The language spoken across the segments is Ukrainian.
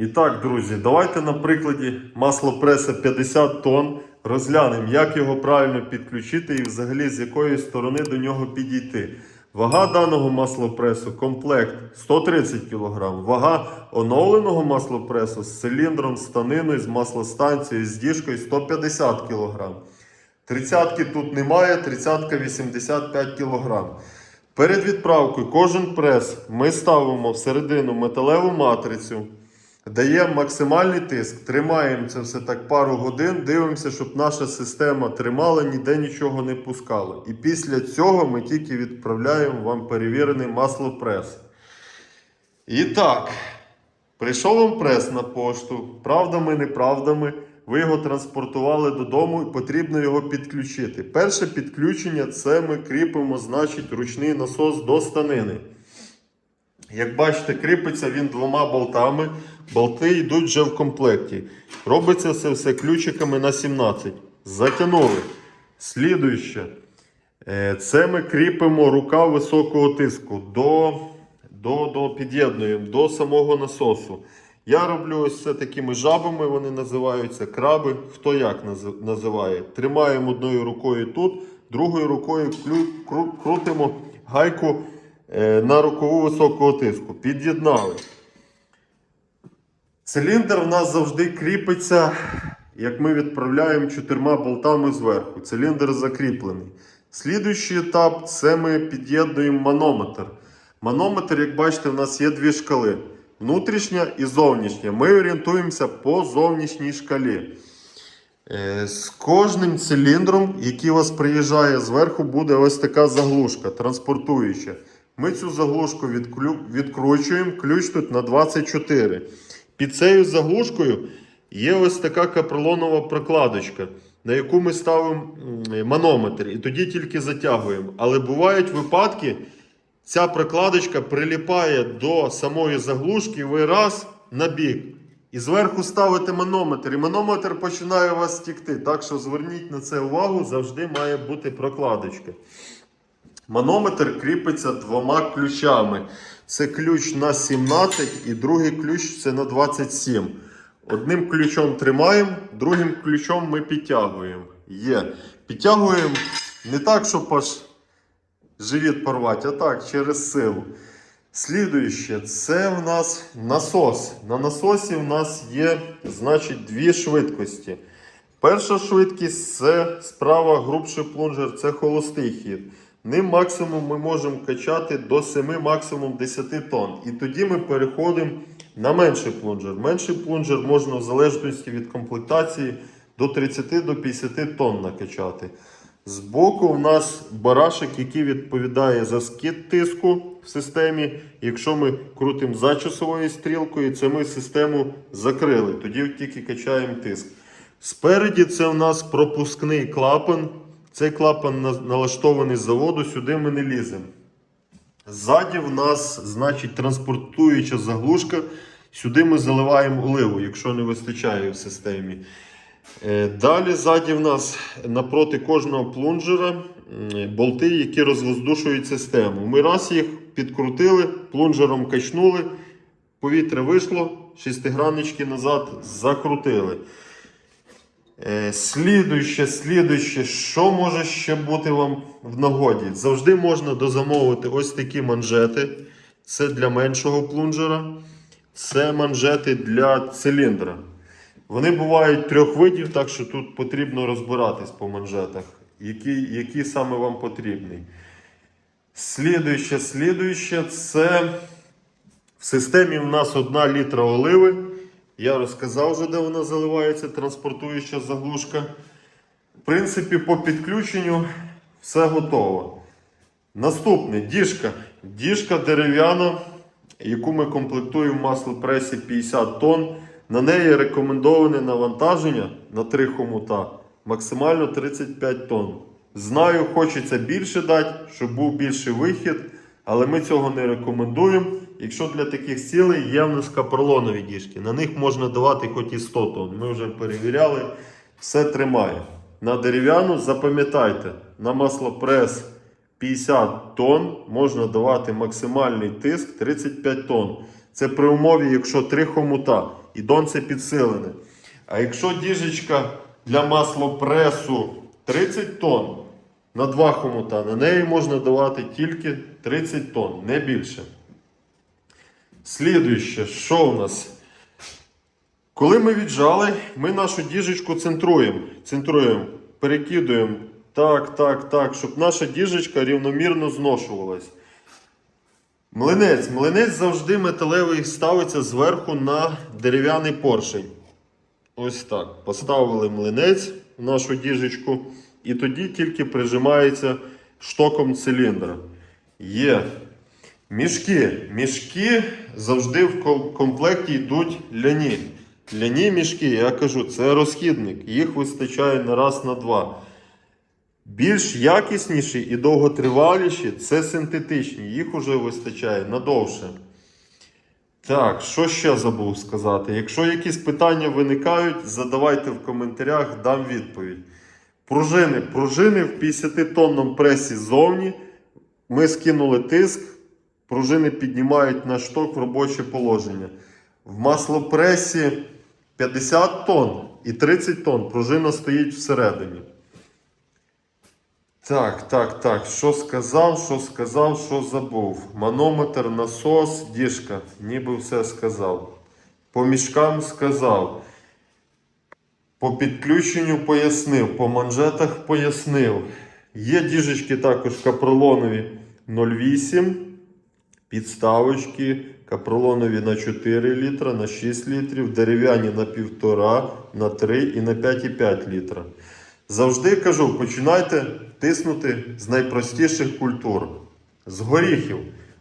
І так, друзі, давайте на прикладі маслопреса 50 тонн розглянемо, як його правильно підключити і взагалі з якої сторони до нього підійти. Вага даного маслопресу, комплект 130 кг. Вага оновленого маслопресу з циліндром, станиною, з маслостанцією, з діжкою 150 кг. Тридцятки тут немає, тридцятка 85 кг. Перед відправкою кожен прес ми ставимо всередину металеву матрицю, даємо максимальний тиск, тримаємо це все так пару годин, дивимося, щоб наша система тримала, ніде нічого не пускала. І після цього ми тільки відправляємо вам перевірений маслопрес. І так, прийшов вам прес на пошту, правдами, неправдами. Ви його транспортували додому і потрібно його підключити. Перше підключення це ми кріпимо, значить, ручний насос до станини. Як бачите, кріпиться він двома болтами. Болти йдуть вже в комплекті. Робиться це все ключиками на 17. Затягнули. Слідуюче. Е, Це ми кріпимо рука високого тиску до, до, до під'єднуємо до самого насосу. Я роблю ось це такими жабами, вони називаються краби. Хто як називає. Тримаємо одною рукою тут, другою рукою крутимо гайку е, на рукаву високого тиску. Під'єднали. Циліндр у нас завжди кріпиться, як ми відправляємо чотирма болтами зверху. Циліндр закріплений. Слідуючий етап це ми під'єднуємо манометр. Манометр, як бачите, у нас є дві шкали: внутрішня і зовнішня. Ми орієнтуємося по зовнішній шкалі. Е, З кожним циліндром, який у вас приїжджає зверху, буде ось така заглушка транспортуюча. Ми цю заглушку відкручуємо, ключ тут на 24. Під цією заглушкою є ось така капролонова прокладочка, на яку ми ставимо манометр і тоді тільки затягуємо. Але бувають випадки, ця прокладочка приліпає до самої заглушки, ви раз на бік. І зверху ставите манометр, і манометр починає у вас тікти. Так що зверніть на це увагу, завжди має бути прокладочка. Манометр кріпиться двома ключами. Це ключ на 17 і другий ключ це на 27. Одним ключом тримаємо, другим ключом ми підтягуємо. Є. Підтягуємо не так, щоб аж живіт порвати, а так, через силу. Слідуюче, це в нас насос. На насосі в нас є, значить, дві швидкості. Перша швидкість це справа грубший плунжер, це холостий хід. Ним максимум ми можемо качати до 7, максимум 10 тонн. І тоді ми переходимо на менший плунжер. Менший плунжер можна в залежності від комплектації до 30 до 50 тонн накачати. Збоку в нас барашек, який відповідає за скид тиску в системі. Якщо ми крутимо за часовою стрілкою, це ми систему закрили. Тоді тільки качаємо тиск. Спереді це у нас пропускний клапан. Цей клапан налаштований з заводу, сюди ми не ліземо. Ззаді в нас, значить, транспортуюча заглушка. Сюди ми заливаємо оливу, якщо не вистачає в системі. Е, Далі ззаді в нас напроти кожного плунжера болти, які розвоздушують систему. Ми раз їх підкрутили, плунжером качнули, повітря вийшло, шестиграннички назад закрутили. Е, Слідуюче, слідуюче, що може ще бути вам в нагоді? Завжди можна дозамовити ось такі манжети. Це для меншого плунжера. Це манжети для циліндра. Вони бувають трьох видів, так що тут потрібно розбиратись по манжетах, які, які саме вам потрібні. Слідуюче, слідуюче, це в системі в нас одна літра оливи. Я розказав вже, де вона заливається, транспортуюча заглушка. В принципі, по підключенню все готово. Наступне діжка. Діжка дерев'яна, яку ми комплектуємо в маслопресі 50 тонн. На неї рекомендоване навантаження на 3 хомута максимально 35 тонн. Знаю, хочеться більше дати, щоб був більший вихід, але ми цього не рекомендуємо. Якщо для таких цілей є в нас капролонові діжки, на них можна давати хоч і 100 тонн. Ми вже перевіряли, все тримає. На дерев'яну запам'ятайте, на маслопрес 50 тонн можна давати максимальний тиск 35 тонн. Це при умові, якщо три хомута і донце підсилене. А якщо діжечка для маслопресу 30 тонн на два хомута, на неї можна давати тільки 30 тонн, не більше. Слідуюче, що у нас? Коли ми віджали, ми нашу діжечку центруємо. Центруємо, перекидуємо так, так, так, щоб наша діжечка рівномірно зношувалась. Млинець. Млинець завжди металевий ставиться зверху на дерев'яний поршень. Ось так. Поставили млинець в нашу діжечку, і тоді тільки прижимається штоком циліндра. Є. Мішки. Мішки завжди в комплекті йдуть ляні. Ляні мішки, я кажу, це розхідник. Їх вистачає на раз на два. Більш якісніші і довготриваліші це синтетичні. Їх уже вистачає надовше. Так, що ще забув сказати? Якщо якісь питання виникають, задавайте в коментарях, дам відповідь. Пружини. Пружини в 50-тонному пресі ззовні. Ми скинули тиск, пружини піднімають наш шток в робоче положення. В маслопресі 50 тонн і 30 тонн пружина стоїть всередині. Так, так, так. Що сказав, що сказав, що забув. Манометр, насос, діжка. Ніби все сказав. По мішкам сказав. По підключенню пояснив, по манжетах пояснив. Є діжечки також капролонові 0,8, підставочки капролонові на 4 літра, на 6 літрів, дерев'яні на 1,5, на 3 і на 5,5 літра. Завжди кажу, починайте тиснути з найпростіших культур. З горіхів.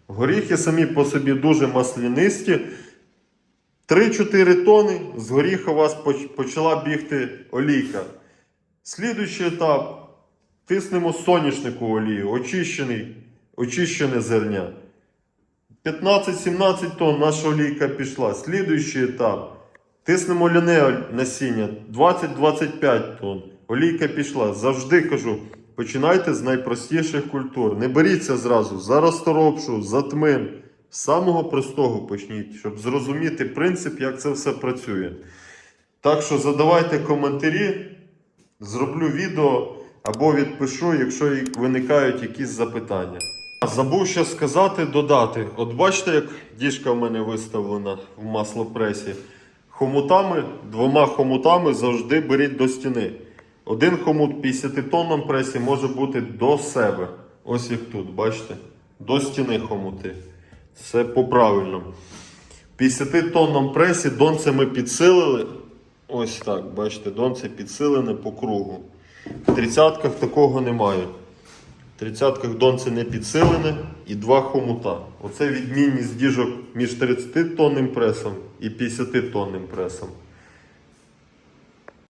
Горіхи самі по собі дуже маслянисті. 3-4 тони з горіха у вас почала бігти олійка. Слідуючий етап. Тиснемо соняшнику олію, очищений, очищене зерня. 15-17 тонн наша олійка пішла. Слідуючий етап. Тиснемо ляне насіння 20-25 тонн. Олійка пішла. Завжди кажу, починайте з найпростіших культур. Не беріться зразу за розторопшу, за тмин. З самого простого почніть, щоб зрозуміти принцип, як це все працює. Так що задавайте коментарі, зроблю відео або відпишу, якщо виникають якісь запитання. Забув ще сказати, додати. От бачите, як діжка в мене виставлена в маслопресі. Хомутами, двома хомутами завжди беріть до стіни. Один хомут 50 тонному пресі може бути до себе. Ось як тут, бачите? До стіни хомути. Все по правильному. 50 тонном пресі донце ми підсилили. Ось так, бачите, донце підсилене по кругу. В тридцятках такого немає. В тридцятках донце не підсилене і два хомута. Оце відмінність діжок між 30 тонним пресом і 50 тонним пресом.